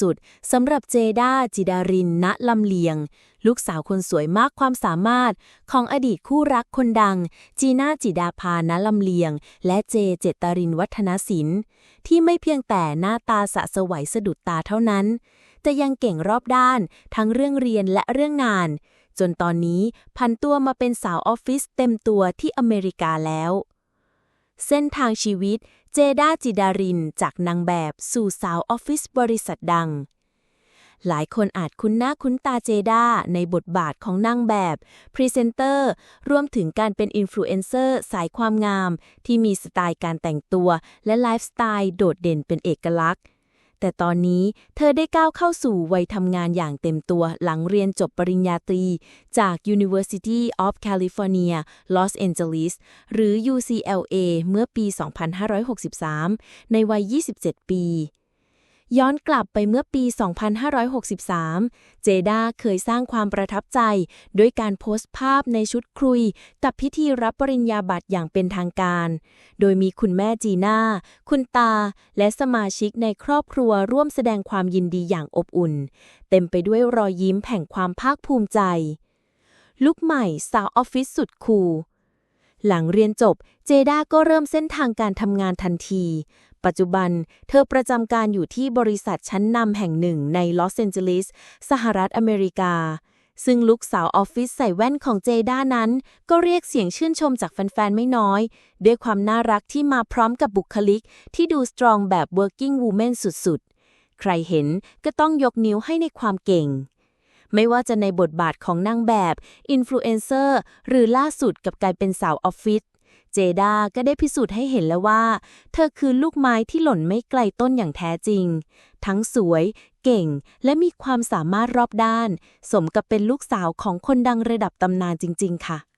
สุดสำหรับเจด้าจิดาริน ณลำเลียง ลูกสาวคนสวยมากความสามารถ ของอดีตคู่รักคนดัง จีน่าจิดาภาณลำเลียง และเจเจตรินวัฒนศิลป์ ที่ไม่เพียงแต่หน้าตาสะสวยสะดุดตาเท่านั้น แต่ยังเก่งรอบด้านทั้งเรื่องเรียนและเรื่องงาน จนตอนนี้พันตัวมาเป็นสาวออฟฟิศเต็มตัวที่อเมริกาแล้วเส้นทางชีวิต จด้าจิดารินจากนางแบบสู่สาวออฟฟิศบริษัทดัง หลายคนอาจคุ้นหน้าคุ้นตาเจด้าในบทบาทของนางแบบ พรีเซนเตอร์ รวมถึงการเป็นอินฟลูเอนเซอร์สายความงาม ที่มีสไตล์การแต่งตัวและไลฟ์สไตล์โดดเด่นเป็นเอกลักษณ์ แต่ตอนนี้เธอได้ก้าวเข้าสู่วัยทำงานอย่างเต็มตัวหลังเรียนจบปริญญาตรี จาก University of California Los Angeles หรือ UCLA เมื่อปี 2563 ในวัย 27 ปี ย้อนกลับไปเมื่อปี 2563 เจด้าเคยสร้างความประทับใจด้วยการโพสต์ภาพในชุดครุย กับพิธีรับปริญญาบัตรอย่างเป็นทางการ โดยมีคุณแม่จีน่า คุณตา และสมาชิกในครอบครัวร่วมแสดงความยินดีอย่างอบอุ่น เต็มไปด้วยรอยยิ้มแห่งความภาคภูมิใจ ลุกใหม่สาวออฟฟิศสุดคูล หลังเรียนจบ เจด้าก็เริ่มเส้นทางการทำงานทันที ปัจจุบัน เธอประจำการอยู่ที่บริษัทชั้นนำแห่งหนึ่งในลอสแอนเจลิส สหรัฐอเมริกา ซึ่งลูกสาวออฟฟิศใส่แว่นของเจด้านั้น ก็เรียกเสียงชื่นชมจากแฟนๆ ไม่น้อย ด้วยความน่ารักที่มาพร้อมกับบุคลิก ที่ดูสตรองแบบ working woman สุดๆ ใครเห็นก็ต้องยกนิ้วให้ในความเก่ง ไม่ว่าจะในบทบาทของนางแบบอินฟลูเอนเซอร์หรือล่าสุดกับการเป็นสาวออฟฟิศเจด้าก็ได้พิสูจน์ให้เห็นแล้วว่า เธอคือลูกไม้ที่หล่นไม่ไกลต้นอย่างแท้จริง ทั้งสวย เก่ง และมีความสามารถรอบด้าน สมกับเป็นลูกสาวของคนดังระดับตำนานจริง ๆ ค่ะ